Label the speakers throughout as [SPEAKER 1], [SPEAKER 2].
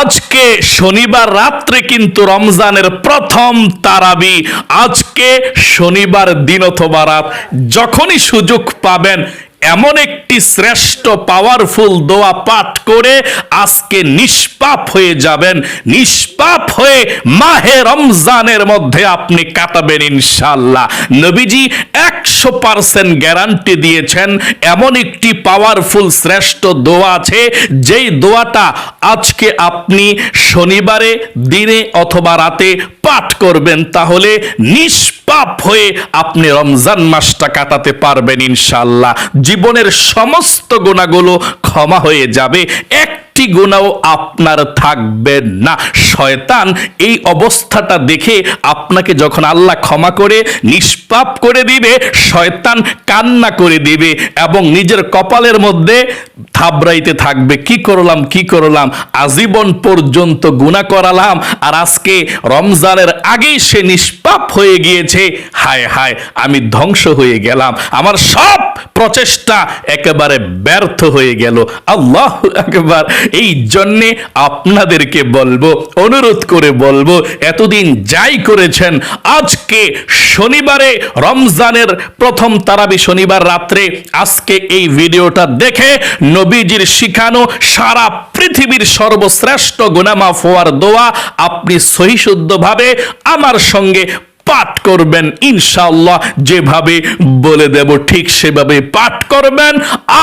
[SPEAKER 1] আজকে শনিবার রাত্রে কিন্তু রমজানের প্রথম তারাবি। আজকে শনিবার দিন অথবা রাত। যখনই সুযোগ পাবেন এমন একটি শ্রেষ্ঠ পাওয়ারফুল দোয়া পাঠ করে আজকে নিষ্পাপ হয়ে যাবেন। নিষ্পাপ হয়ে মাহে রমজানের মধ্যে আপনি কাটাবেন ইনশাল্লাহ নবীজি একশো পার্সেন্ট গ্যারান্টি দিয়েছেন, এমন একটি পাওয়ারফুল শ্রেষ্ঠ দোয়া আছে, যেই দোয়াটা আজকে আপনি শনিবারে, দিনে অথবা রাতে পাঠ করবেন, তাহলে নিষ্পাপ হয়ে আপনি রমজান মাসটা কাটাতে পারবেন ইনশাল্লাহ জীবনের সমস্ত গুণাগুলো ক্ষমা হয়ে যাবে। একটি গুণাও আপনার থাকবে না। শয়তান এই অবস্থাটা দেখে আপনাকে যখন আল্লাহ ক্ষমা করে, নিষ্পাপ করে দিবে, শয়তান কান্না করে দিবে এবং নিজের কপালের মধ্যে থাবড়াইতে থাকবে। কি করলাম কি করলাম? আজীবন পর্যন্ত গুণা করালাম আর আজকে রমজানের আগেই সে নিষ্পাপ হয়ে গিয়েছে। হায় হায়, আমি ধ্বংস হয়ে গেলাম। আমার সব প্রচেষ্টা একেবারে ব্যর্থ হয়ে গেল। আল্লাহ একবার এই জন্যে আপনাদেরকে বলব, অনুরোধ করে বলব, এতদিন যাই করেছেন, আজকে শনিবারে, রমজানের প্রথম তারাবি শনিবার রাত্রে আজকে এই ভিডিওটা দেখে নবীজির শিখানো সারা পৃথিবীর সর্বশ্রেষ্ঠ গুনামাফ হওয়ার দোয়া আপনি সহিশুদ্ধভাবে আমার সঙ্গে পাঠ করবেন, ইনশাআল্লাহ যেভাবে বলে দেব ঠিক সেভাবে পাঠ করবেন,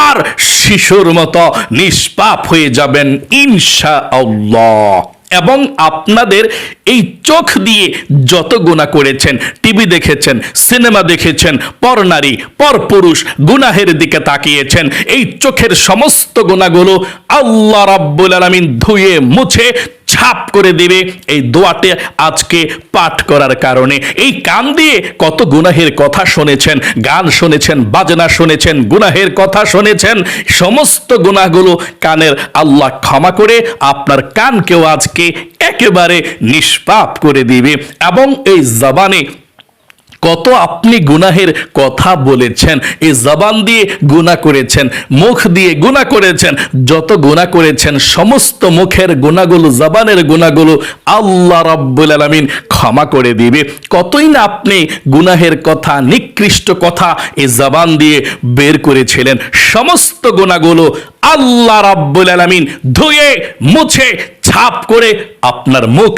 [SPEAKER 1] আর শিশুর মতো নিষ্পাপ হয়ে যাবেন, ইনশাআল্লাহ। এবং আপনাদের এই চোখ দিয়ে যত গুণা করেছেন, টিভি দেখেছেন, সিনেমা দেখেছেন পরনারী পরপুরুষ গুনাহের দিকে তাকিয়েছেন, এই চোখের সমস্ত গুণাগুলো আল্লাহ রাব্বুল আলামিন ধুয়ে মুছে ছাপ করে দেবে এই দোয়াতে আজকে পাঠ করার কারণে। এই কান দিয়ে কত গুনাহের কথা শুনেছেন, গান শুনেছেন, বাজনা শুনেছেন, গুনাহের কথা শুনেছেন, সমস্ত গুনাহগুলো কানের আল্লাহ ক্ষমা করে আপনার কানকেও আজকে একেবারে নিষ্পাপ করে দিবে। এবং এই জবানে কত আপনি গুনাহের কথা বলেছেন এই জবান দিয়ে গুনাহ করেছেন, মুখ দিয়ে গুনাহ করেছেন, যত গুনাহ করেছেন, সমস্ত মুখের গুণাগুলো জবানের গুণাগুলো আল্লাহ রাব্বুল আলামিন ক্ষমা করে দিবে। কতই না আপনি গুনাহের কথা, নিকৃষ্ট কথা এই জবান দিয়ে বের করেছিলেন, সমস্ত গুণাগুলো আল্লাহ রাব্বুল আলামিন ধুয়ে, মুছে, ছাপ করে আপনার মুখ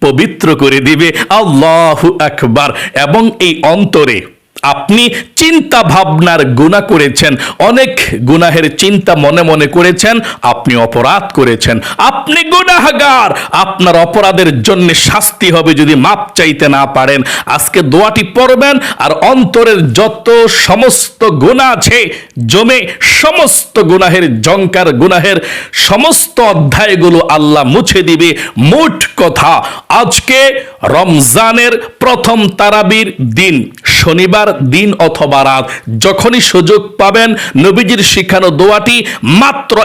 [SPEAKER 1] পবিত্র করে দিবে। আল্লাহ আকবার। এবং এই অন্তরে আপনি চিন্তা ভাবনার গুণা করেছেন, অনেক গুনাহের চিন্তা মনে মনে করেছেন, আপনি অপরাধ করেছেন। আপনি গুনাহগার, আপনার অপরাধের জন্য শাস্তি হবে যদি মাপ চাইতে না পারেন। আজকে দোয়াটি পড়বেন আর অন্তরের যত সমস্ত গুণা আছে, জমে সমস্ত গুনাহের জঙ্কার গুনাহের সমস্ত অধ্যায়গুলো আল্লাহ মুছে দিবে। মোট কথা, আজকে রমজানের প্রথম তারাবির দিন, শনিবার দিন অথবা রাত। যখনই সুযোগ পাবেন নবীজির শিক্ষানো দোয়াটি মাত্র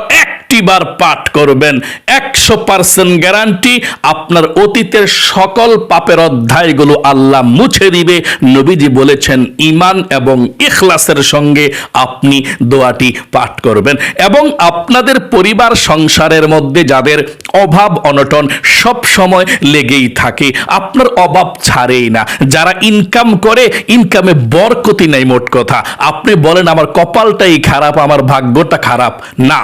[SPEAKER 1] একটি বার পাঠ করবেন। একশো পার্সেন্ট গ্যারান্টি আপনার অতীতের সকল পাপের অধ্যায়গুলো আল্লাহ মুছে দিবে। নবীজি বলেছেন ইমান এবং ইখলাসের সঙ্গে আপনি দোয়াটি পাঠ করবেন। এবং আপনাদের পরিবার সংসারের মধ্যে যাদের অভাব অনটন সব সময় লেগেই থাকে, আপনার অভাব ছাড়েই না। যারা ইনকাম করে ইনকামে বরকতি নাই, মোট কথা। আপনি বলেন, আমার কপালটাই খারাপ, আমার ভাগ্যটা খারাপ। না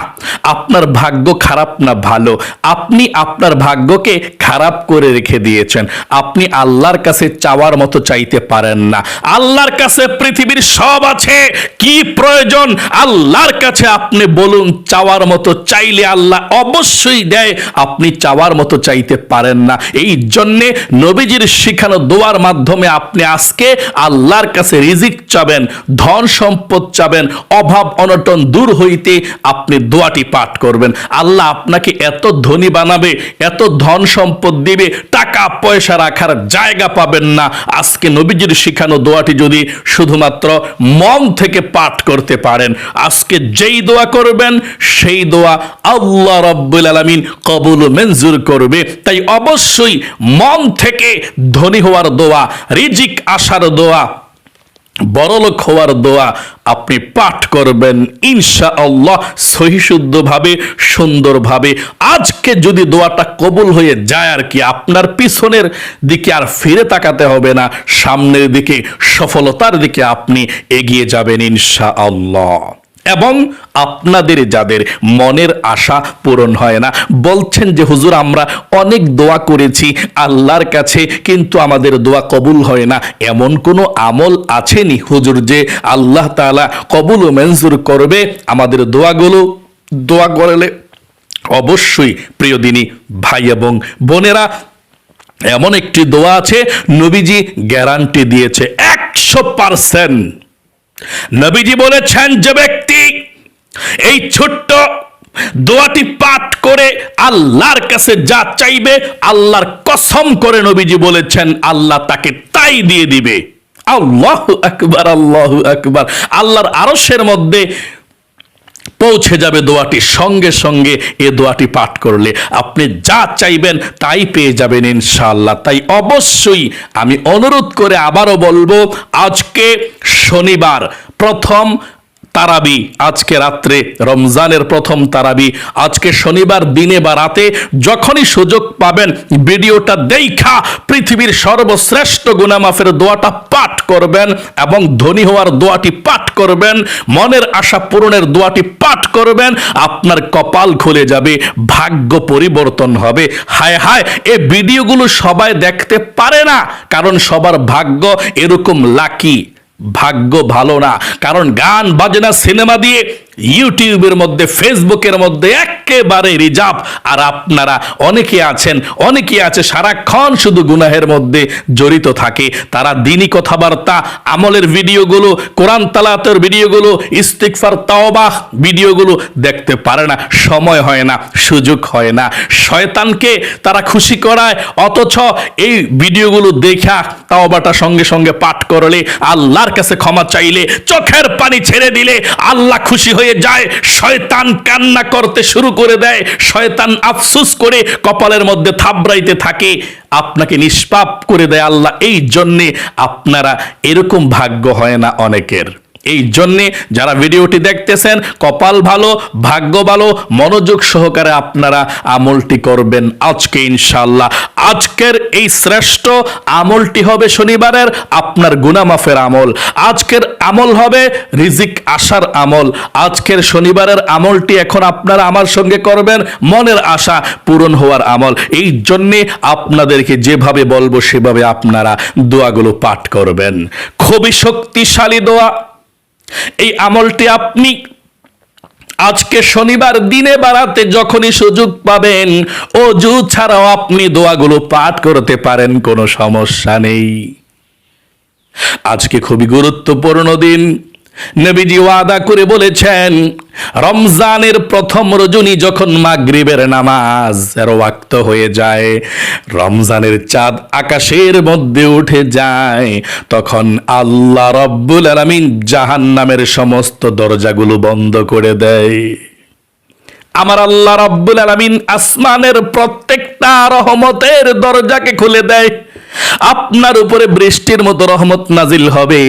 [SPEAKER 1] আপনার ভাগ্য খারাপ না ভালো? আপনি আপনার ভাগ্যকে খারাপ করে রেখে দিয়েছেন। আপনি আল্লাহর কাছে চাওয়ার মতো চাইতে পারেন না। আল্লাহর কাছে পৃথিবীর সব আছে। কি প্রয়োজন? আল্লাহর কাছে আপনি বলুন, চাওয়ার মতো চাইলে আল্লাহ অবশ্যই দেয়। আপনি চাওয়ার মতো চাইতে পারেন না। এই জন্যে নবীজির শিখানো দোয়ার মাধ্যমে আপনি আজকে আল্লাহর কাছে রিজিক চাবেন, ধন সম্পদ চাবেন, অভাব অনটন দূর হইতে আপনি দোয়াটি পাঠ করবেন। আল্লাহ আপনাকে এত ধনী বানাবে, এত ধন সম্পদ দিবে, টাকা পয়সা রাখার জায়গা পাবেন না। আজকে নবীজির শিখানো দোয়াটি যদি শুধুমাত্র মন থেকে পাঠ করতে পারেন, আজকে যেই দোয়া করবেন, সেই দোয়া আল্লাহ রব্বুল আলামিন কবুল মঞ্জুর করবে। তাই অবশ্যই মন থেকে ধনী হওয়ার দোয়া, রিজিক আসার দোয়া বড়লোক হওয়ার দোয়া আপনি পাঠ করবেন ইনশা আল্লাহ সহিশুদ্ধভাবে সুন্দরভাবে। আজকে যদি দোয়াটা কবুল হয়ে যায় আর কি, আপনার পিছনের দিকে আর ফিরে তাকাতে হবে না, সামনের দিকে, সফলতার দিকে আপনি এগিয়ে যাবেন ইনশা আল্লাহ এবং আপনাদের যাদের মনের আশা পূরণ হয় না, বলছেন যে, হুজুর, আমরা অনেক দোয়া করেছি, আল্লাহর কাছে কিন্তু আমাদের দোয়া কবুল হয় না। এমন কোনো আমল আছেনি, হুজুর, যে আল্লাহ তাআলা কবুল ও মঞ্জুর করবে আমাদের দোয়াগুলো? দোয়া করলে অবশ্যই, প্রিয় দিনী ভাই এবং বোনেরা, এমন একটি দোয়া আছে, নবীজি গ্যারান্টি দিয়েছে, একশো পার্সেন্ট। নবীজি বলেছেন, যে ব্যক্তি এই ছোট্ট দোয়াটি পাঠ করে আল্লাহর কাছে যা চাইবে, আল্লাহর কসম করে নবীজি বলেছেন, আল্লাহ তাকে তাই দিয়ে দিবে। আল্লাহ আকবার আল্লাহ আকবার। আল্লাহর আরসের মধ্যে পৌঁছে যাবে দোয়াটি। সঙ্গে সঙ্গে এ দোয়াটি পাঠ করলে আপনি যা চাইবেন তাই পেয়ে যাবেন ইনশাল্লাহ তাই অবশ্যই আমি অনুরোধ করে আবারও বলব, আজকে শনিবার প্রথম তারাবি, আজকে রাত্রে রমজানের প্রথম তারাবি। আজকে শনিবার দিনে বা রাতে যখনই সুযোগ পাবেন, ভিডিওটা দেখা পৃথিবীর সর্বশ্রেষ্ঠ গুনামাফের দোয়াটা পাঠ করবেন এবং ধনী হওয়ার দোয়াটি পাঠ করবেন, মনের আশা পূরণের দোয়াটি পাঠ করবেন, আপনার কপাল খুলে যাবে, ভাগ্য পরিবর্তন হবে। হায় হায়, এ ভিডিওগুলো সবাই দেখতে পারে না, কারণ সবার ভাগ্য এরকম লাকি। ভাগ্য ভালো না। কারণ গান বাজনা সিনেমা দিয়ে ইউটিউবের মধ্যে, ফেসবুকের মধ্যে একেবারে রিজার্ভ। আর আপনারা অনেকে আছেন, অনেকে আছে, সারাক্ষণ শুধু গুনাহের মধ্যে জড়িত থাকে। তারা দিনই কথাবার্তা, আমলের ভিডিওগুলো, কোরআন তালাতের ভিডিওগুলো ইস্তিকফার তাওবাহ ভিডিওগুলো দেখতে পারে না, সময় হয় না, সুযোগ হয় না। শয়তানকে তারা খুশি করায়, অথচ এই ভিডিওগুলো দেখা, তাওবাটা সঙ্গে সঙ্গে পাঠ করলে, আল্লাহর কাছে ক্ষমা চাইলে, চোখের পানি ছেড়ে দিলে, আল্লাহ খুশি হয়ে যায়, শয়তান কান্না করতে শুরু করে দেয়, শয়তান আফসুস করে কপালের মধ্যে থাবড়াইতে থাকে। আপনাকে নিষ্পাপ করে দেয় আল্লাহ, এই জন্যে আপনারা এরকম ভাগ্য হয় না অনেকের। এই জন্যে যারা ভিডিওটি দেখতেছেন, কপাল ভালো, ভাগ্য ভালো, মনোযোগ সহকারে আপনারা আমলটি করবেন আজকে ইনশাল্লাহ আজকের এই শ্রেষ্ঠ আমলটি হবে শনিবারের আপনার গুনামাফের আমল। আজকের আমল হবে রিজিক আশার আমল। আজকের শনিবারের আমলটি এখন আপনারা আমার সঙ্গে করবেন, মনের আশা পূরণ হওয়ার আমল। এই জন্যে আপনাদেরকে যেভাবে বলব সেভাবে আপনারা দোয়াগুলো পাঠ করবেন। খুবই শক্তিশালী দোয়া এই আমলটি আপনি আজকে শনিবার দিনে বাড়াতে যখনই সুযোগ পাবেন ও অজু ছাড়াও আপনি দোয়াগুলো পাঠ করতে পারেন, কোনো সমস্যা নেই। আজকে খুবই গুরুত্বপূর্ণ দিন। নবীজি ওয়াদা করে বলেছেন, রমজানের প্রথম রজনী যখন মাগরিবের নামাজ এর ওয়াক্ত হয়ে যায়, রমজানের চাঁদ আকাশের মধ্যে উঠে যায়, তখন আল্লাহ রব্বুল আলামিন জাহান্নামের সমস্ত দরজাগুলো বন্ধ করে দেয়। আমার আল্লাহ রাব্বুল আলামিন আসমানের প্রত্যেকটা রহমতের দরজাকে খুলে দেয়। আপনার উপরে বৃষ্টির মতো রহমত নাজিল হবে।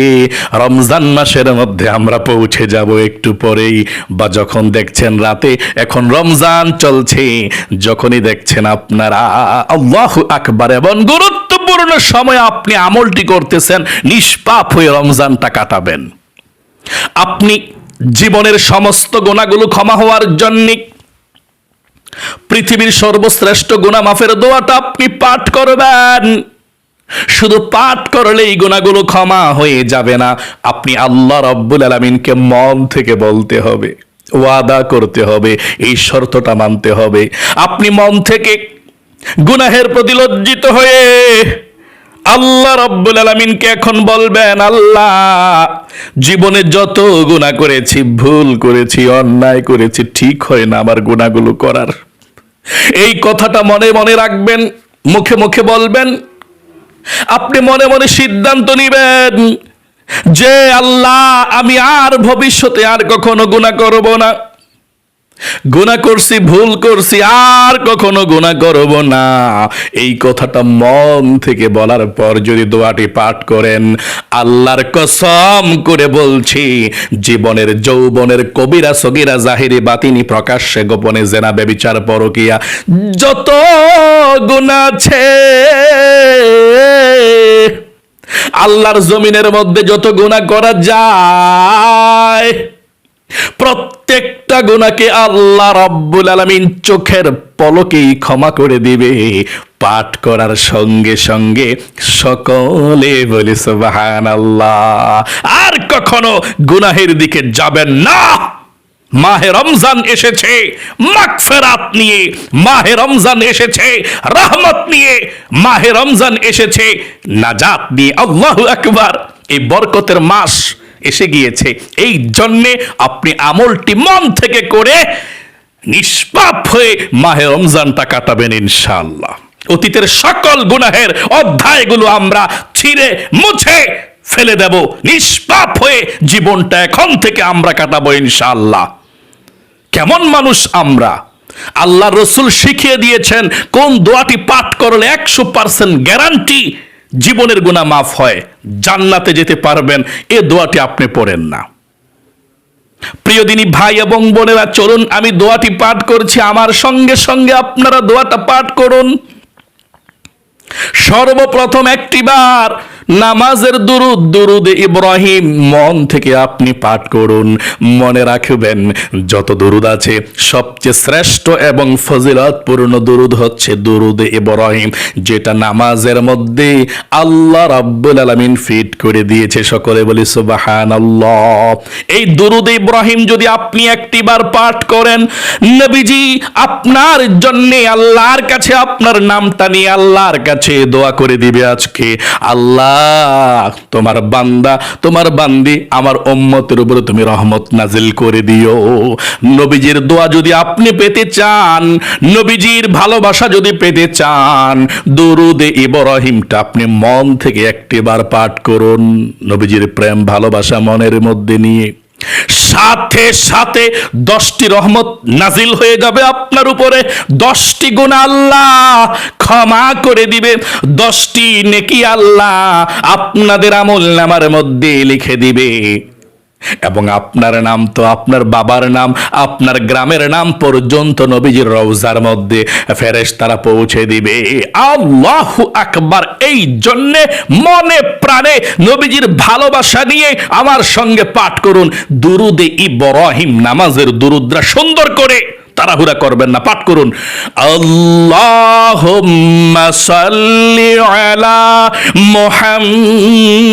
[SPEAKER 1] রমজান মাসের মধ্যে আমরা পৌঁছে যাব একটু পরেই। বা যখন দেখছেন রাতে, এখন রমজান চলছে। যখনই দেখছেন আপনারা, আল্লাহ আকবার এবং গুরুত্বপূর্ণ সময় আপনি আমলটি করতেছেন, নিষ্পাপ হয়ে রমজানটা কাটাবেন। আপনি জীবনের সমস্ত গোনাগুলো ক্ষমা হওয়ার জন্যে পৃথিবীর সর্বশ্রেষ্ঠ গুণা মাফের দোয়াটা আপনি পাঠ করবেন। শুধু পাঠ করলে এই গুণাগুলো ক্ষমা হয়ে যাবে না, আপনি আল্লাহ রব্বুল আলমিনকে মন থেকে বলতে হবে, ওয়াদা করতে হবে, এই শর্তটা মানতে হবে। আপনি মন থেকে গুনাহের প্রতি লজ্জিত হয়ে আল্লাহ রব্বুল আলমিনকে এখন বলবেন, আল্লাহ, জীবনে যত গুণা করেছি, ভুল করেছি, অন্যায় করেছি, ঠিক হয় না আমার গুণাগুলো করার। এই কথাটা মনে মনে রাখবেন, মুখে মুখে বলবেন। আপনি মনে মনে সিদ্ধান্ত নিবেন যে, আল্লাহ, আমি আর ভবিষ্যতে আর কখনো গুণা করব না। গুণা করছি, ভুল করছি, আর কখনো গুণা করব না। এই কথাটা মন থেকে বলার পর যদি দোয়াটি পাঠ করেন, আল্লাহর কসম করে বলছি, জীবনের যৌবনের কবিরা সগিরা জাহিরি বাতিনি প্রকাশ্যে গোপনে জেনা বেবিচার পরকিয়া, যত গুণা আছে, আল্লাহর জমিনের মধ্যে যত গুণা করা যায় প্রত্যেকটা গুণাকে আল্লাহ রব্বুল আলমিন চোখের পলকেই ক্ষমা করে দিবে। পাঠ করার সঙ্গে সঙ্গে সকলে বলি সুবাহান আল্লাহ আর কখনো গুনাহের দিকে যাবেন না। মাহে রমজান এসেছে, মাগফেরাত নিয়ে মাহে রমজান এসেছে, রহমত নিয়ে মাহে রমজান এসেছে, নাজাত নিয়ে আল্লাহু আকবার। এই বরকতের মাস এসে গিয়েছে। এই জন্যে আপনি আমলটি মন থেকে করে নিষ্পাপ হয়ে মাহে রমজানটা কাটাবেন ইনশাআল্লাহ। অতীতের সকল গুনাহের অধ্যায়গুলো আমরা ছিঁড়ে মুছে ফেলে দেব। নিষ্পাপ হয়ে জীবনটা এখন থেকে আমরা কাটাবো ইনশাল্লাহ কেমন মানুষ আমরা? আল্লাহ রসুল শিখিয়ে দিয়েছেন, কোন দোয়াটি পাঠ করলে একশো পার্সেন্ট গ্যারান্টি জীবনের গুণা মাফ হয়, জান্নাতে যেতে পারবেন, এ দোয়াটি আপনি পড়েন না। প্রিয় দিনী ভাই এবং বোনেরা, চলুন আমি দোয়াটি পাঠ করছি। আমার সঙ্গে সঙ্গে আপনারা দোয়াটা পাঠ করুন। সর্বপ্রথম একটিবার নামাজের দুরুদ দুরুদ ইব্রাহিম, মন থেকে আপনি পাঠ করুন। মনে রাখবেন, যত দুরুদ আছে, সবচেয়ে শ্রেষ্ঠ এবং ফজিলতপূর্ণ দুরুদ হচ্ছে দুরুদ ইব্রাহিম, যেটা নামাজের মধ্যে আল্লাহ রাব্বুল আলামিন ফিট করে দিয়েছে। সকলে বলি, সুবহানাল্লাহ। এই দুরুদ ইব্রাহিম যদি আপনি একটিবার পাঠ করেন, নবীজি আপনার জন্য আল্লাহর কাছে, আপনার নামটা নিয়ে আল্লাহর কাছে দোয়া করে দিবে আজকে। আল্লাহ তোমার বান্দা, তোমার বান্দি, আমার উম্মতের উপরে তুমি রহমত নাজিল করে দিও। নবীজির দোয়া যদি আপনি পেতে চান, নবীজির ভালোবাসা যদি পেতে চান, দরুদে ইব্রাহিমটা আপনি মন থেকে একটিবার পাঠ করুন। নবীজির প্রেম, ভালোবাসা মনের মধ্যে নিয়ে। সাথে সাথে দশটি রহমত নাজিল হয়ে যাবে আপনার উপরে। দশটি গুণ আল্লাহ ক্ষমা করে দিবে। দশটি নেকি আল্লাহ আপনাদের আমল নামার মধ্যে লিখে দিবে। এবং আপনার নাম তো আপনার বাবার নাম, আপনার গ্রামের নাম পর্যন্ত নবীজির রওজার মধ্যে ফেরেশ তারা পৌঁছে দিবে। আল্লাহ আকবার, এই জন্যে মনে প্রাণে নবীজির ভালোবাসা নিয়ে আমার সঙ্গে পাঠ করুন। দুরুদে ইব্রাহিম নামাজের দুরুদ্রা সুন্দর করে। তাড়াহুড়া করবেন না, পাঠ করুন। আল্লাহুম্মা সাল্লি আলা মুহাম্মাদি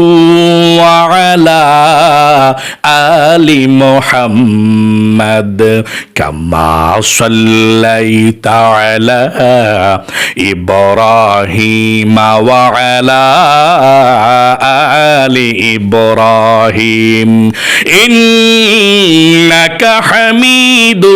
[SPEAKER 1] ওয়া আলা আলি মুহাম্মাদ, কামা সাল্লাইতা আলা ইব্রাহিম ওয়া আলা আলি ইব্রাহিম। ইন্নাকা হামিদুম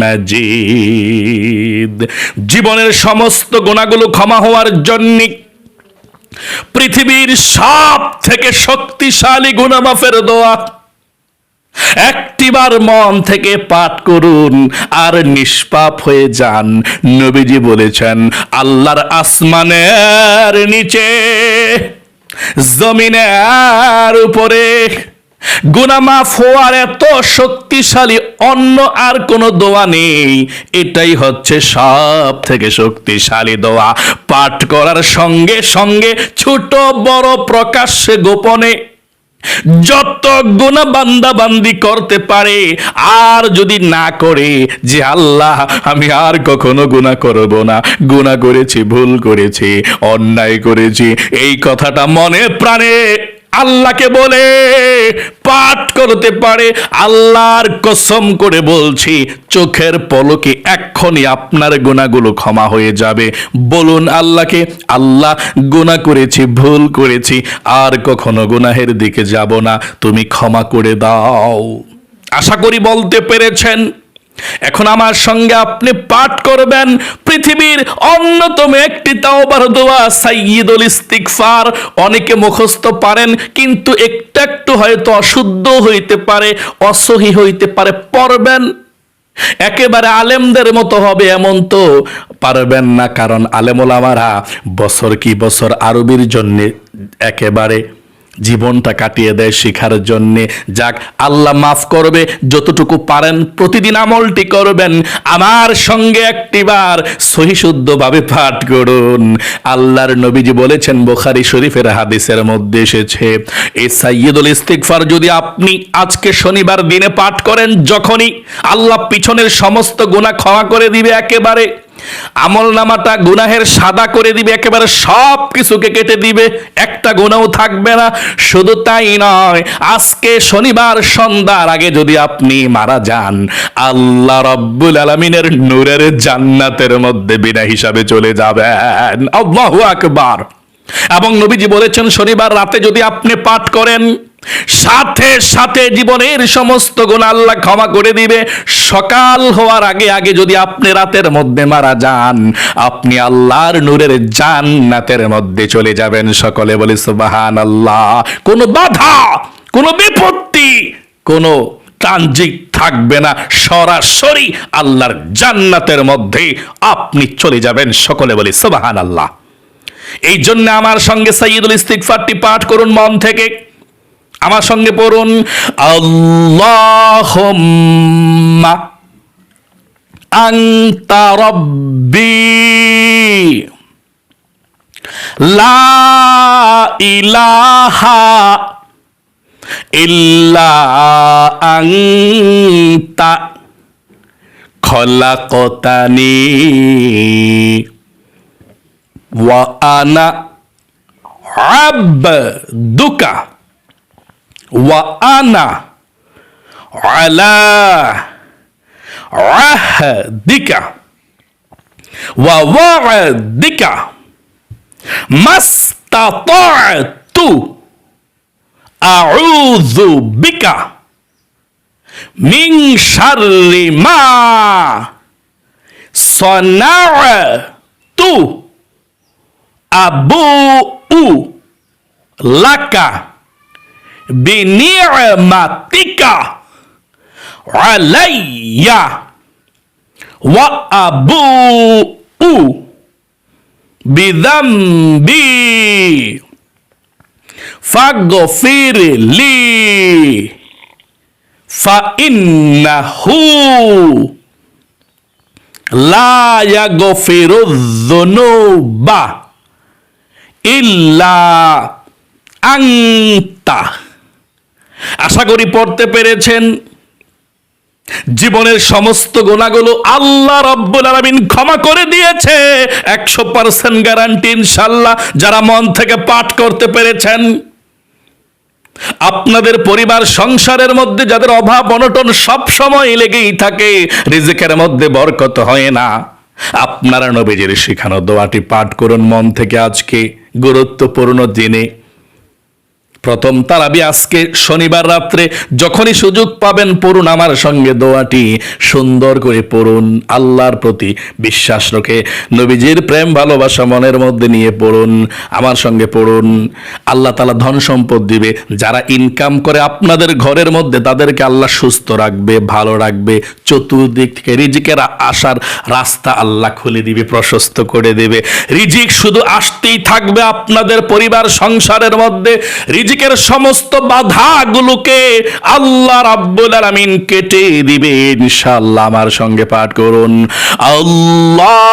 [SPEAKER 1] মাজিদ। জীবনের সমস্ত গুণাগুলো ক্ষমা হওয়ার জন্য পৃথিবীর সব থেকে শক্তিশালী গুণামাফের দোয়া। একটিবার মন থেকে পাঠ করুন আর নিষ্পাপ হয়ে যান। নবীজি বলেছেন, আল্লাহর আসমানের নিচে, জমিনের উপরে গুনামাফ হওয়ার এত শক্তিশালী অন্য আর কোনো দোয়া নেই। এটাই হচ্ছে সব থেকে শক্তিশালী দোয়া। পাঠ করার সঙ্গে সঙ্গে ছোট বড় প্রকাশ্যে গোপনে যত গুণা বান্দা বান্দি করতে পারে, আর যদি না করে যে আল্লাহ, আমি আর কখনো গুণা করব না। গুণা করেছি, ভুল করেছি, অন্যায় করেছি, এই কথাটা মনে প্রাণে আল্লাহকে বলে, পাঠ করতে পারে। আল্লাহর কসম করে বলছি, চোখের পলকে এক্ষণি আপনার গুণাগুলো ক্ষমা হয়ে যাবে। বলুন আল্লাহকে, আল্লাহ গুণা করেছি, ভুল করেছি, আর কখনো গুনাহের দিকে যাব না, তুমি ক্ষমা করে দাও। আশা করি বলতে পেরেছেন। এখন আমার সঙ্গে আপনি পাঠ করবেন পৃথিবীর অন্যতম একটি তাওবার দোয়া, সাইয়্যিদুল ইস্তিগফার। অনেকে মুখস্থ পারেন, কিন্তু একটু একটু হয়তো অশুদ্ধ হইতে পারে, অসহি হইতে পারে, পড়বেন। একেবারে আলেমদের মতো হবে এমন তো পারবেন না, কারণ আলেমোলামারা বছর কি বছর আরবির জন্যে একেবারে জীবনটা কাটিয়ে দেয় শিখার জন্যে। যাক, আল্লাহ মাফ করবে, যতটুকু পারেন প্রতিদিন আমলটি করবেন। আমার সঙ্গে একটিবার সহিশুদ্ধভাবে পাঠ করুন। আল্লাহর নবীজি বলেছেন, বোখারি শরীফের হাদিসের মধ্যে এসেছে এই সাইয়দুল ইস্তিগফার যদি আপনি আজকে শনিবার দিনে পাঠ করেন, যখনই আল্লাহ পিছনের সমস্ত গুনাহ ক্ষমা করে দিবে একেবারে। আমল নামাটা গুনাহের সাদা করে দিবে, একেবারে সব কিছুকে কেটে দিবে, একটা গুণাও থাকবে না। শুধু তাই নয়, আজকে শনিবার, সন্ধ্যার আগে যদি আপনি মারা যান, আল্লাহ রব্বুল আলমিনের নূরের জান্নাতের মধ্যে বিনা হিসাবে চলে যাবেন। আকবার। এবং নবীজি বলেছেন, শনিবার রাতে যদি আপনি পাঠ করেন সাথে সাথে জীবনের সমস্ত গুণ আল্লাহ ক্ষমা করে দিবে। সকাল হওয়ার আগে আগে যদি আপনি রাতের মধ্যে মারা যান, আপনি আল্লাহর নূরের জান্নাতের মধ্যে চলে যাবেন। সকলে বলে সুবাহান আল্লাহ কোনো বাধা, কোনো বিপত্তি, কোনো ট্রানজিট থাকবে না। সরাসরি আল্লাহর জান্নাতের মধ্যে আপনি চলে যাবেন। সকলে বলি সুবাহান আল্লাহ এই জন্য আমার সঙ্গে সাইয়দুল ইস্তিগফারটি পাঠ করুন মন থেকে। আমার সঙ্গে পড়ুন। আল্লাহুম্মা আনতা রব্বি লা ইলাহা ইল্লা আনতা খলাকতানি ওয়া আনা আবদুকা। ওয়া আনা আলা আহদিকা ওয়া ওয়াদিকা মাস্তাতাতু আউযু বিকা মিন শাররি মা সনাতু আবু উ লাকা বিনিয়মাতিকা আলাইয়া ওয়া আবু উ বিদাম্বি ফাগফির লি ফাইন্নাহু লা ইয়াগফিরু যুনুবা ইল্লা আংতা আশা করি পড়তে পেরেছেন। জীবনের সমস্ত গোনাগুলো আল্লাহ রব্বুল আলামিন ক্ষমা করে দিয়েছে। একশো পার্সেন্ট গ্যারান্টি ইনশাল্লাহ যারা মন থেকে পাঠ করতে পেরেছেন। আপনাদের পরিবার, সংসারের মধ্যে যাদের অভাব, অনটন সব সময় লেগেই থাকে, রিজিকের মধ্যে বরকত হয় না। আপনারা নবীজির শেখানো দোয়াটি পাঠ করুন মন থেকে আজকে। গুরুত্বপূর্ণ দিনে প্রথম তারাবি আজকে শনিবার রাত্রে, যখনই সুযোগ পাবেন পড়ুন আমার সঙ্গে দোয়াটি। সুন্দর করে পড়ুন, আল্লাহর প্রতি বিশ্বাস রেখে। নবীজির প্রেম, ভালোবাসা মনের মধ্যে নিয়ে পড়ুন, আমার সঙ্গে পড়ুন। আল্লাহ তালা ধন সম্পদ দিবে। যারা ইনকাম করে আপনাদের ঘরের মধ্যে, তাদেরকে আল্লাহ সুস্থ রাখবে, ভালো রাখবে। চতুর্দিক থেকে রিজিকের আসার রাস্তা আল্লাহ খুলে দিবে, প্রশস্ত করে দেবে। রিজিক শুধু আসতেই থাকবে আপনাদের পরিবার, সংসারের মধ্যে। রিজিকের সমস্ত বাধাগুলোকে আল্লাহ রাব্বুল আলামিন কেটে দিবে ইনশাআল্লাহ আমার সঙ্গে পাঠ করুন আল্লাহুম্মা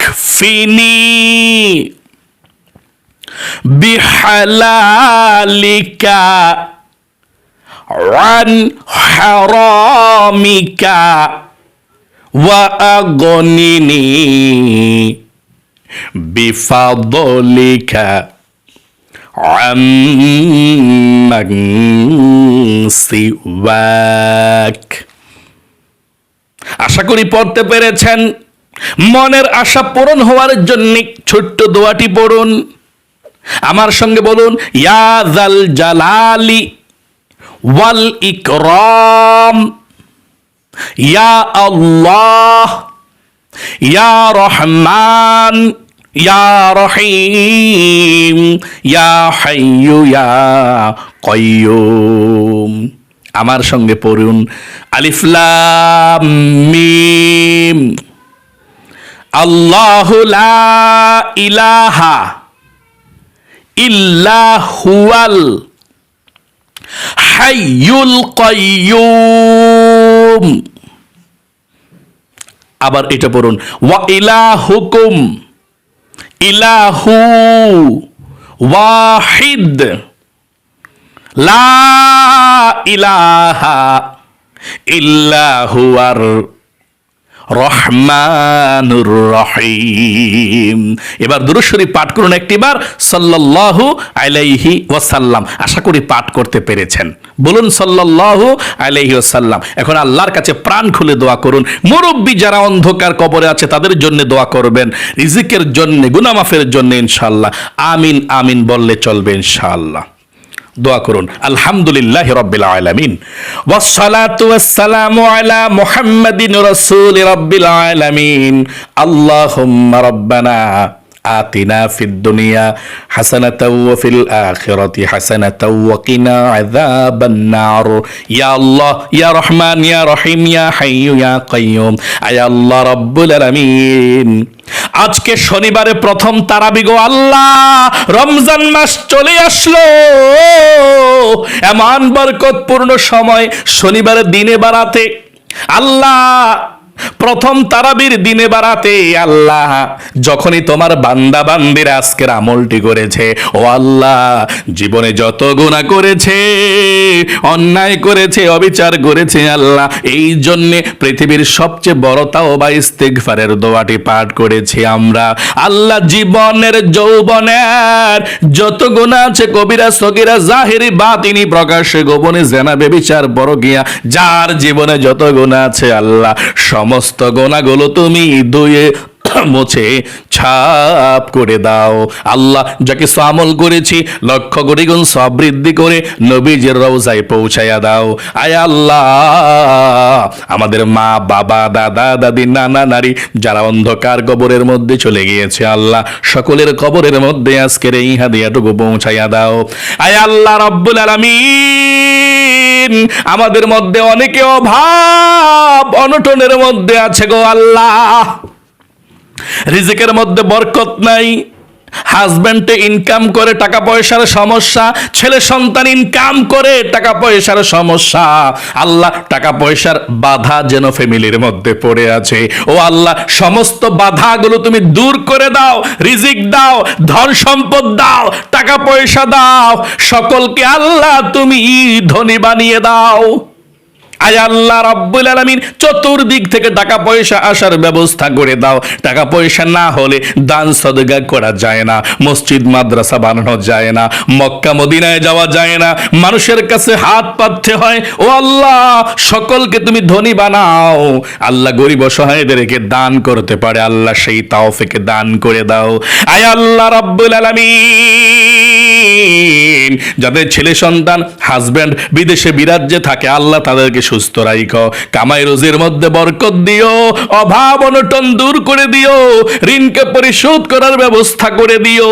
[SPEAKER 1] কফিনি বিহালালিকা عن حرامك وأغنني بفضلك عمن سواك আশা করি পড়তে পেরেছেন মনের আশা পূরণ হওয়ার জন্য ছোট্ট দোয়াটি পড়ুন আমার সঙ্গে বলুন ইয়াদাল জালালি ওয়াল ইকরাম ইয়া আল্লাহ ইয়া রহমান, ইয়া রহিম, ইয়া হাইয়ু, ইয়া কয়্যুম আমার সঙ্গে পড়ুন আলিফ লাম মিম। আল্লাহু লা ইলাহা ইল্লা হুয়াল হাইয়ুল কাইয়ুম। আবার এটা পড়ুন। ওয়া ইলাহুকুম ইলাহু ওয়াহিদ লা ইলাহা ইল্লা হুয়ার রহমানুর রহিম। এবার দুরুশ্বরী পাঠ করুন একটিবার, সাল্লাল্লাহু আলাইহি ওয়াসাল্লাম। আশা করি পাঠ করতে পেরেছেন। বলুন, সাল্লাল্লাহু আলাইহি ওয়াসাল্লাম। এখন আল্লাহর কাছে প্রাণ খুলে দোয়া করুন। মুরব্বী যারা অন্ধকার কবরে আছে, তাদের জন্য দোয়া করবেন। রিজিকের জন্য গুনামাফের জন্য ইনশাল্লাহ আমিন আমিন বললে চলবে ইনশাআল্লাহ। দোয়া করুন। আলহামদুলিল্লাহ রব্বিল আলামিন। ওয়াসসালাতু ওয়াসসালামু আলা মুহাম্মাদিন রাসূল রব্বিল আলামিন। আল্লাহুম্মা রাব্বানা আতিনা ফিদ দুনিয়া হাসানাতাও ওয়া ফিল আখিরাতি হাসানাতাও ওয়া কিনা আযাবান নার। ইয়া আল্লাহ, ইয়া রহমান, ইয়া রহিম, ইয়া হাইয়্যু ইয়া কাইয়্যুম আয়া আল্লাহ আজকে শনিবারে প্রথম তারাবি গো আল্লাহ। রমজান মাস চলে আসলো। এমন বরকতপূর্ণ সময় শনিবারে দিনে বাড়াতে আল্লাহ প্রথম তারাবির দিনে বাড়াতে আল্লাহ, যখনই তোমার বান্দা বান্দির আজকের আমলটি করেছে, ও আল্লাহ, জীবনে যত গুণা করেছে, অন্যায় করেছে, অবিচার করেছে আল্লাহ, এই জন্যে পৃথিবীর সবচেয়ে বড় তাও বা ইস্তেগফারের দোয়াটি পাঠ করেছি আমরা। আল্লাহ জীবনের যৌবনের যত গুণা আছে, কবিরা, সগিরা, জাহিরি, বাতিনি প্রকাশ্যে গোপনে, জেনা, বেবিচার বড় গিয়া যার জীবনে যত গুণা আছে আল্লাহ সমস্ত গোনাগুলো তুমি দুয়ে মুছে ছাপ করে দাও। আল্লাহ যাকে সামল করেছি, লক্ষ কোটি গুণ সব বৃদ্ধি করে নবীজের রওজায় পৌঁছাইয়া দাও। আয় আল্লাহ, আমাদের মা, বাবা, দাদা, দাদি, নানা, নারী, যারা অন্ধকার কবরের মধ্যে চলে গিয়েছে, আল্লাহ সকলের কবরের মধ্যে আজকের এই হাদিয়াটুকু পৌঁছাইয়া দাও। আয় আল্লাহ রব্বুল আলামিন। আমাদের মধ্যে অনেকে অভাব। অনটনের মধ্যে আছে গো আল্লাহ। রিজিকের মধ্যে বরকত নাই। হাজব্যান্ডে ইনকাম করে টাকা পয়সার সমস্যা, ছেলে সন্তান ইনকাম করে টাকা পয়সার সমস্যা। আল্লাহ টাকা পয়সার বাধা যেন ফ্যামিলির মধ্যে পড়ে আছে। ও আল্লাহ, সমস্ত বাধাগুলো তুমি দূর করে দাও, রিজিক দাও, ধন সম্পদ দাও, টাকা পয়সা দাও, সকলকে আল্লাহ তুমি ধনী বানিয়ে দাও। আয় আল্লাহ রাব্বুল আলামিন, চতুর্দিক থেকে টাকা পয়সা আসার ব্যবস্থা করে দাও। টাকা পয়সা না হলে দান সদগা করা যায় না, মসজিদ, মাদ্রাসা বানানো যায় না, মক্কা, মদিনায় যাওয়া যায় না। মানুষের কাছে হাত পাততে হয়, ও আল্লাহ, সকলকে তুমি ধনী বানাও। আল্লাহ গরিব অসহায়দেরকে দান করতে পারে, আল্লাহ সেই তাওফিকে দান করে দাও। আয় আল্লাহ রাব্বুল আলামিন। যাদের ছেলে সন্তান হাজব্যান্ড বিদেশে বিরাজ্যে থাকে, আল্লাহ তাদেরকে সুস্থ রাইখ। কামাই রোজের মধ্যে বরকত দিও, অভাব অনটন দূর করে দিও, ঋণকে পরিশোধ করার ব্যবস্থা করে দিও।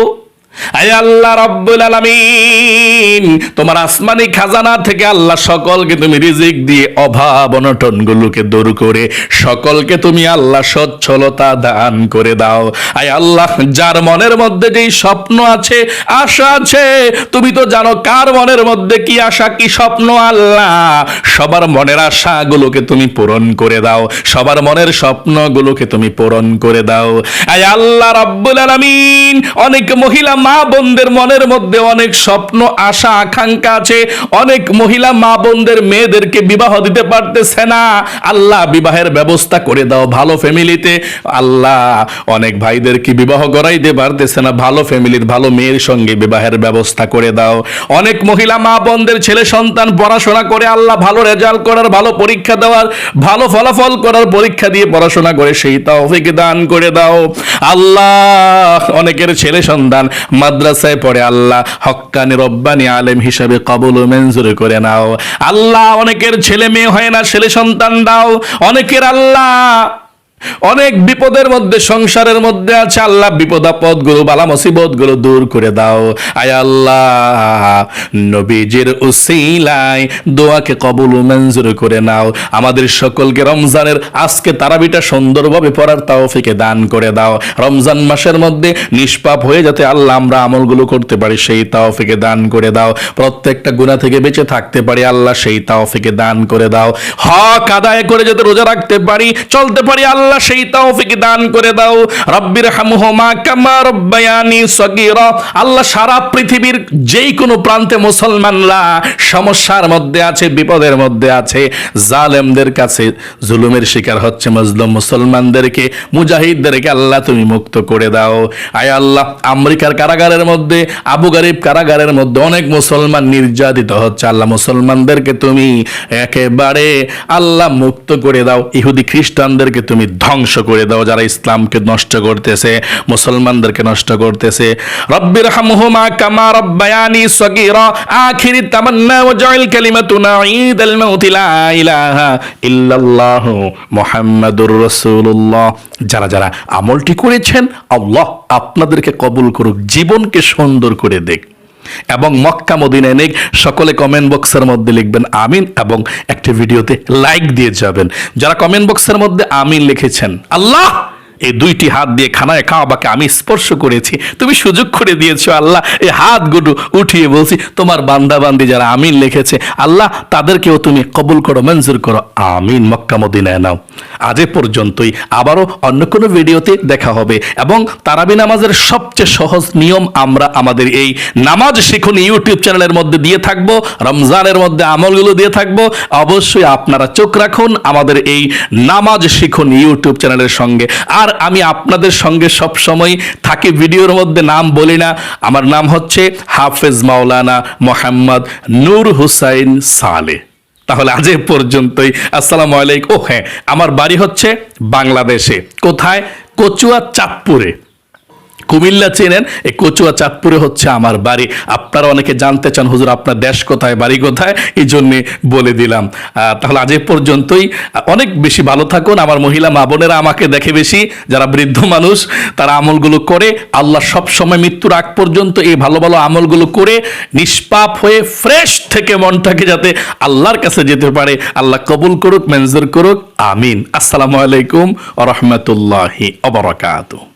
[SPEAKER 1] আল্লাহ রাব্বুল আলামিন, তোমার আসমানি খাজানা থেকে আল্লাহ সকলকে তুমি রিজিক দিয়ে অভাব অনটন গুলোকে দূর করে সকলকে তুমি আল্লাহ সচ্ছলতা দান করে দাও। আল্লাহ, যার মনের মধ্যে যেই স্বপ্ন আছে, আশা আছে, তুমি তো জানো কার মনের মধ্যে কি আশা, কি স্বপ্ন আল্লাহ। সবার মনের আশাগুলোকে তুমি পূরণ করে দাও, সবার মনের স্বপ্নগুলোকে তুমি পূরণ করে দাও। আয় আল্লাহ রাব্বুল আলামিন, অনেক মহিলা মা বোনদের মনের মধ্যে অনেক স্বপ্ন, আশা, আকাঙ্ক্ষা আছে। অনেক মহিলা মা বোনদের মেয়েদেরকে বিবাহ দিতে পারতেছে না। আল্লাহ বিবাহের ব্যবস্থা করে দাও ভালো ফ্যামিলিতে। আল্লাহ অনেক ভাইদেরকে বিবাহ করাইতে পারতেছে না, ভালো ফ্যামিলির, ভালো মেয়ের সঙ্গে বিবাহের ব্যবস্থা করে দাও। অনেক মহিলা মা বোনদের ছেলে সন্তান পড়াশোনা করে, আল্লাহ ভালো রেজাল্ট করার, ভালো পরীক্ষা দেওয়ার, ভালো ফলাফল করার পরীক্ষা দিয়ে পড়াশোনা করে সেই তৌফিক দান করে দাও। আল্লাহ অনেকের ছেলে সন্তান মাদ্রাসায় পড়ে আল্লাহ হক্কানি রব্বানি আলেম হিসাবে কবল ও মঞ্জুর করে নাও। আল্লাহ অনেকের ছেলে মেয়ে হয় না, ছেলে সন্তান দাও। অনেকের আল্লাহ অনেক বিপদের মধ্যে, সংসারের মধ্যে আছে। আল্লাহ, বিপদ, আপদগুলো, বালা মুসিবতগুলো দূর করে দাও। আয় আল্লাহ, নবীজির উসিলায় দোয়াকে কবুল মঞ্জুর করে নাও। আমাদের সকলকে রমজানের আজকে তারাবিটা সুন্দরভাবে পড়ার তৌফিকে দান করে দাও। রমজান মাসের মধ্যে নিষ্পাপ হয়ে যাতে আল্লাহ আমরা আমলগুলো করতে পারি, সেই তৌফিকে দান করে দাও। প্রত্যেকটা গুণা থেকে বেঁচে থাকতে পারি, আল্লাহ সেই তৌফিকে দান করে দাও। হক আদায় করে যাতে রোজা রাখতে পারি, চলতে পারি আল্লাহ। সেই তৌফিক দান করে দাও। রব্বির হামহুমা কামা রব্বায়ানি সগীরা। আল্লাহ সারা পৃথিবীর যেই কোনো প্রান্তে মুসলমানরা সমস্যার মধ্যে আছে, বিপদের মধ্যে আছে। জালেমদের কাছে জুলুমের শিকার হচ্ছে মজলুম মুসলমানদেরকে। মুজাহিদদেরকে আল্লাহ তুমি মুক্ত করে দাও। আয় আল্লাহ, আমেরিকার কারাগারের মধ্যে, আবু গরিব কারাগারের মধ্যে অনেক মুসলমান নির্যাতিত হচ্ছে। আল্লাহ মুসলমানদেরকে তুমি একেবারে আল্লাহ মুক্ত করে দাও। ইহুদি খ্রিস্টানদেরকে তুমি ধ্বংস করে দাও যারা ইসলামকে নষ্ট করতেছে, মুসলমানদেরকে নষ্ট করতেছে। রব্বির হামহুমা কামা রব্বায়ানি সগীরা, আখিরি তামান্না ওয়াজআল কালিমাতুনা ঈদাল মাউতি লা ইলাহা ইল্লাল্লাহ মুহাম্মাদুর রাসূলুল্লাহ। যারা যারা আমলটি করেছেন, আল্লাহ আপনাদেরকে কবুল করুক, জীবনকে সুন্দর করে দেখ। এবং মক্কা মদিনায় নেক সকলে কমেন্ট বক্সের মধ্যে লিখবেন আমিন এবং একটি ভিডিওতে লাইক দিয়ে যাবেন। যারা কমেন্ট বক্সের মধ্যে আমিন লিখেছেন, আল্লাহ! এই দুইটি হাত দিয়ে খানায় কাবাকে আমি স্পর্শ করেছি। তুমি সুযোগ করে দিয়েছ, আল্লাহ। এই হাতগুলো উঠিয়ে বলছি, তোমার বান্দাবান্দি যারা আমিন লিখেছে, আল্লাহ, তাদেরকেও তুমি কবুল করো, মঞ্জুর করো। আমিন, মক্কা মদিনায় নাও। আজ পর্যন্তই। আবারও অন্য কোনো ভিডিওতে দেখা হবে। এবং তারাবি নামাজের সবচেয়ে সহজ নিয়ম আমরা আমাদের এই নামাজ শিখুন ইউটিউব চ্যানেলের মধ্যে দিয়ে থাকব, রমজানের মধ্যে আমলগুলো দিয়ে থাকব। অবশ্যই আপনারা চোখ রাখুন আমাদের এই নামাজ শিখুন ইউটিউব চ্যানেলের সঙ্গে। আর আমি আপনাদের সঙ্গে সব সময় থাকি। ভিডিওর মধ্যে নাম বলি না। আমার নাম হচ্ছে হাফেজ মাওলানা মোহাম্মদ নূর হুসাইন সালে। তাহলে আজ পর্যন্তই। আসসালামু আলাইকুম। ও হ্যাঁ আমার বাড়ি হচ্ছে বাংলাদেশে। কোথায়? কচুয়া চাঁদপুরে। কুমিল্লা চেনেন, এই কচুয়া চাঁদপুরে হচ্ছে আমার বাড়ি। আপনারা অনেকে জানতে চান, হুজুর, আপনার দেশ কোথায়, বাড়ি কোথায়? এই জন্যে বলে দিলাম। তাহলে আজ এ পর্যন্তই। অনেক বেশি ভালো থাকুন। আমার মহিলা মা বোনেরা আমাকে দেখে বেশি। যারা বৃদ্ধ মানুষ, তারা আমলগুলো করে। আল্লাহ সব সময় মৃত্যুর আগ পর্যন্ত এই ভালো ভালো আমলগুলো করে, নিষ্পাপ হয়ে ফ্রেশ থেকে মনটাকে যাতে আল্লাহর কাছে যেতে পারে। আল্লাহ কবুল করুক মেনজুর করুক। আমিন। আসসালামু আলাইকুম ওয়া রাহমাতুল্লাহি ওয়া বারাকাতুহু।